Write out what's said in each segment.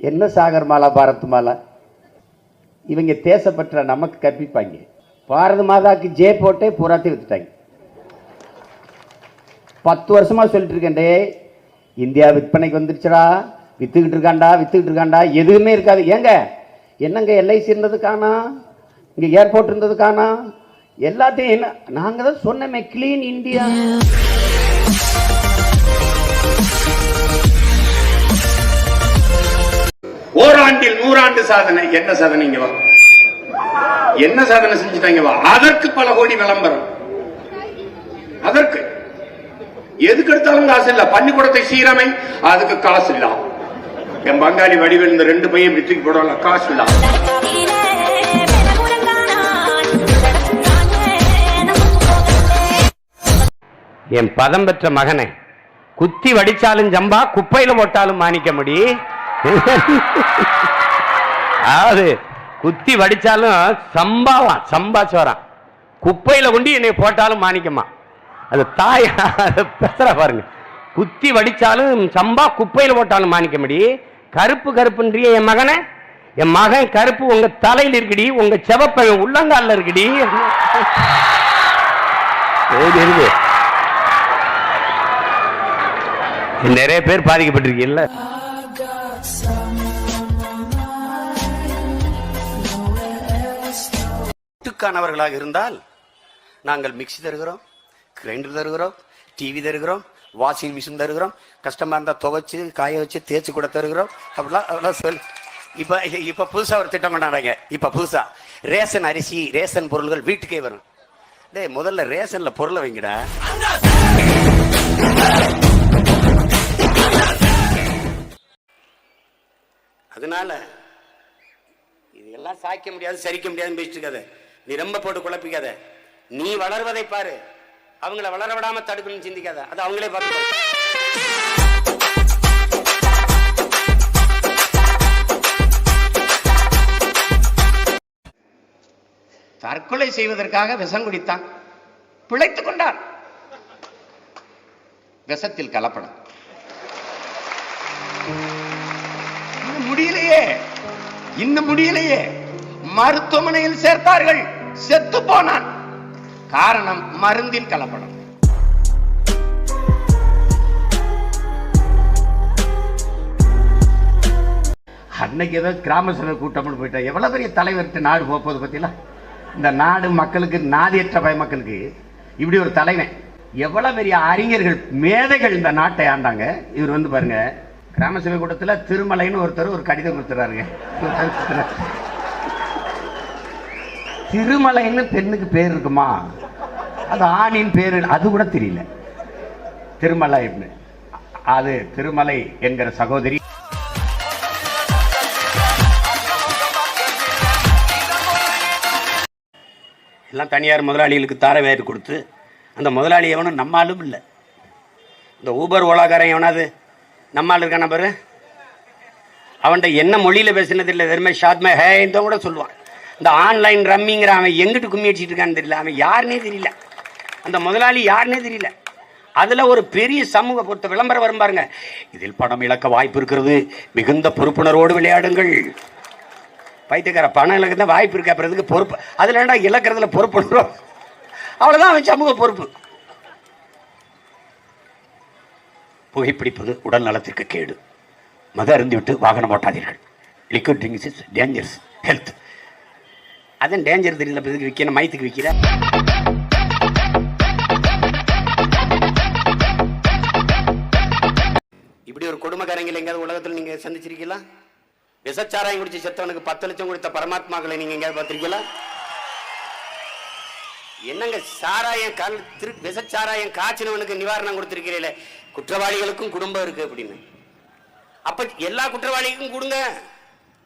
என்ன சாகர் மாலா பாரத் மாலா? இவங்க தேசப்பற்ற நமக்கு கற்பிப்பாங்க. பாரத மாதாக்கு ஜே போட்டே பூராத்தையும் வித்துட்டாங்க. பத்து வருஷமாக சொல்லிட்டு இருக்கேன் இந்தியா விற்பனைக்கு வந்துருச்சுடா வித்துக்கிட்டு இருக்காண்டா வித்துக்கிட்டு இருக்காண்டா எதுவுமே இருக்காது. ஏங்க என்னங்க எல்ஐசி இருந்தது காணா இங்கே ஏர்போர்ட் இருந்தது காணா எல்லாத்தையும் என்ன நாங்கள் தான் சொன்னோமே கிளீன் இந்தியா ஓராண்டில் நூறாண்டு சாதனை. என்ன சாதனைங்க வா. என்ன சாதனை செஞ்சுட்டாங்க வா. அதற்கு பல கோடி விளம்பரம். அதற்கு. எதுக்கு எடுத்தாலும் காசு இல்ல. பள்ளிக்கூடத்தை சீரமை. அதுக்கு காசு இல்ல. என் பங்காளி வடிவில் இந்த ரெண்டு பையன் வித்துக்கு தூக்கி போடுவாங்க. காசு இல்ல. என் பதம் பெற்ற மகனை குத்தி வடிச்சாலும் ஜம்பா குப்பையில போட்டாலும் மாணிக்க முடி. அதாவது குத்தி வடிச்சாலும் சம்பாவான் சம்பா சோறான் குப்பையில கொண்டு என்னை போட்டாலும் மாணிக்கமா அது தாய் பேசுற பாருங்க. குத்தி வடிச்சாலும் சம்பா குப்பையில போட்டாலும் மாணிக்க முடி கருப்பு கருப்புன்றிய என் மகனை. என் மகன் கருப்பு உங்க தலையில் இருக்குடி உங்க செவப்பை உள்ளங்கால்ல இருக்குடி. இருக்கு. நிறைய பேர் பாதிக்கப்பட்டிருக்கீல்ல வீட்டுக்கானவர்களாக இருந்தால் நாங்கள் மிக்ஸி தருகிறோம் கிரைண்டர் தருகிறோம் டிவி தருகிறோம் வாஷிங் மிஷின் தருகிறோம் கஷ்டமாக இருந்தால் துவைச்சி காய வச்சு தேய்ச்சி கூட தருகிறோம். அப்படிலாம் அதெல்லாம் சொல் இப்போ இப்போ புதுசாக ஒரு திட்டம் கொண்டாடுறாங்க. இப்போ புதுசாக ரேஷன் அரிசி ரேஷன் பொருள்கள் வீட்டுக்கே வரும். டேய் முதல்ல ரேஷனில் பொருளை வைங்கடா. அதனால இதெல்லாம் சாய்க்க முடியாது சரிக்க முடியாதுன்னு பேசிட்டு இருக்காத நீ ரொம்ப போட்டு குழப்பிக்காத. நீ வளர்வதை பாரு. அவங்கள வளர விடாம தடுக்கணும்னு சிந்திக்காத. அது அவங்களே பார்த்து தற்கொலை செய்வதற்காக விஷம் குடித்தான். பிழைத்துக் கொண்டான். விஷத்தில் கலப்படம். இன்னும் முடியலையே. மருத்துவமனையில் சேர்த்தார்கள். செத்து போனான். காரணம் மருந்தின் கலப்படம். அன்னைக்கு ஏதோ கிராம சபை கூட்டம்னு போயிட்டா எவ்வளவு பெரிய தலைவர்கிட்ட நாடு போக போகுது இந்த நாடு மக்களுக்கு நாதியற்ற பய மக்களுக்கு இப்படி ஒரு தலைவன். எவ்வளவு பெரிய அறிஞர்கள் மேதைகள் இந்த நாட்டை ஆண்டாங்க. இவர் வந்து பாருங்க கிராம கூட்டத்தில் திருமலைன்னு ஒருத்தர் ஒரு கடிதம் கொடுத்துறாருங்க. திருமலைன்னு பெண்ணுக்கு பேர் இருக்குமா? அது ஆணின் பேர் அது கூட தெரியல. திருமலை அது திருமலை என்கிற சகோதரி. எல்லாம் தனியார் முதலாளிகளுக்கு தார வேறு கொடுத்து அந்த முதலாளி எவனும் நம்மாலும் இல்லை. இந்த ஊபர் ஓலாக்காரன் எவனாவது நம்மால் இருக்கான பாரு? அவன்கிட்ட என்ன மொழியில் பேசினது இல்லை வெறுமை ஷாத்மே ஹேந்தோ கூட சொல்லுவான். இந்த ஆன்லைன் ரம்மிங்கிற அவன் எங்கிட்டு கும்மி அடிச்சிட்டு இருக்கான்னு தெரியல. அவன் யாருனே தெரியல. அந்த முதலாளி யாருனே தெரியல. அதில் ஒரு பெரிய சமூக பொறுத்த விளம்பரம் வரும் பாருங்க. இதில் பணம் இழக்க வாய்ப்பு இருக்கிறது. மிகுந்த பொறுப்புணர்வோடு விளையாடுங்கள். பைத்தியக்கார பணம் இழக்க தான் வாய்ப்பு இருக்கு அப்புறம் பொறுப்பு? அதில் இழக்கிறதுல பொறுப்புணர்வோம் அவ்வளோதான் அவன் சமூக பொறுப்பு. புகைப்பிடிப்பது உடல் நலத்திற்கு கேடு. மது அருந்திவிட்டு வாகனம் ஓட்டாதீர்கள். Liquid drinks is dangers health அதன் டேஞ்சர் தெரியல இதுக்கு விற்கிற மயத்துக்கு விற்கிற இப்படி ஒரு கொடுமைக்காரங்களை எங்கேயாவது உலகத்தில் நீங்கள் சந்திச்சிருக்கீங்களா? விசச்சாராயம் குடிச்சு செத்தவனுக்கு பத்து லட்சம் கொடுத்த பரமாத்மாக்களை நீங்கள் எங்கேயாவது பார்த்துருக்கீங்களா? என்னங்க சாராயம் கல் திரு விசச்சாராயம் காய்ச்சினவனுக்கு நிவாரணம் கொடுத்திருக்கிறீங்களே குற்றவாளிகளுக்கும் குடும்பம் இருக்கு அப்படின்னு. அப்ப எல்லா குற்றவாளிக்கும் கொடுங்க.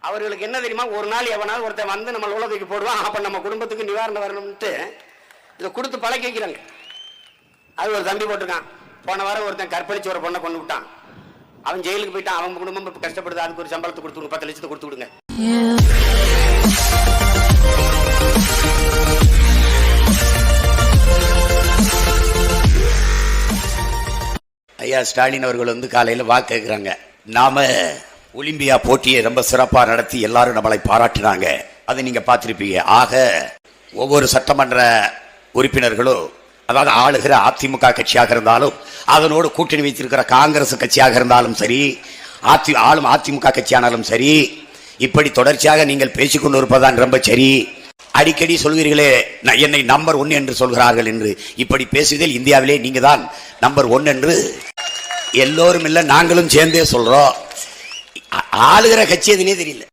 அவர்களுக்கு என்ன தெரியுமா? ஒரு நாள் எவனாவது ஒருத்தன் வந்து நம்ம உலகத்துக்கு போடுவான். அப்ப நம்ம குடும்பத்துக்கு நிவாரணம் வரணும்ட்டு இதை கொடுத்து பழக்கி வைக்கிறாங்க. அது ஒரு தம்பி போட்டிருக்கான். போன வாரம் ஒருத்தன் கற்பழிச்சு ஒரு பொண்ணை கொண்டு விட்டான். அவன் ஜெயிலுக்கு போயிட்டான். அவன் குடும்பம் கஷ்டப்படுது. அதுக்கு ஒரு சம்பளத்தை கொடுத்துடுங்க பத்து லட்சத்தை கொடுத்து விடுங்க. ஐயா ஸ்டாலின் அவர்கள் வந்து காலையில் வாக்கு கேட்குறாங்க நாம் ஒலிம்பியா போட்டியை ரொம்ப சிறப்பாக நடத்தி எல்லாரும் நம்மளை பாராட்டினாங்க. அதை நீங்கள் பார்த்துருப்பீங்க. ஆக ஒவ்வொரு சட்டமன்ற உறுப்பினர்களும் அதாவது ஆளுகிற அதிமுக கட்சியாக இருந்தாலும் அதனோடு கூட்டணி வைத்திருக்கிற காங்கிரஸ் கட்சியாக இருந்தாலும் சரி அதி ஆளும் அதிமுக கட்சியானாலும் சரி இப்படி தொடர்ச்சியாக நீங்கள் பேசிக்கொண்டு இருப்பதான் ரொம்ப சரி. அடிக்கடி சொல்கிறீர்களே என்னை நம்பர் ஒன் என்று சொல்கிறார்கள் என்று. இப்படி பேசுவதில் இந்தியாவிலே நீங்கள் தான் நம்பர் ஒன் என்று எல்லோரும் இல்லை நாங்களும் சேர்ந்தே சொல்கிறோம் ஆளுகிற கட்சி எதுனே தெரியல.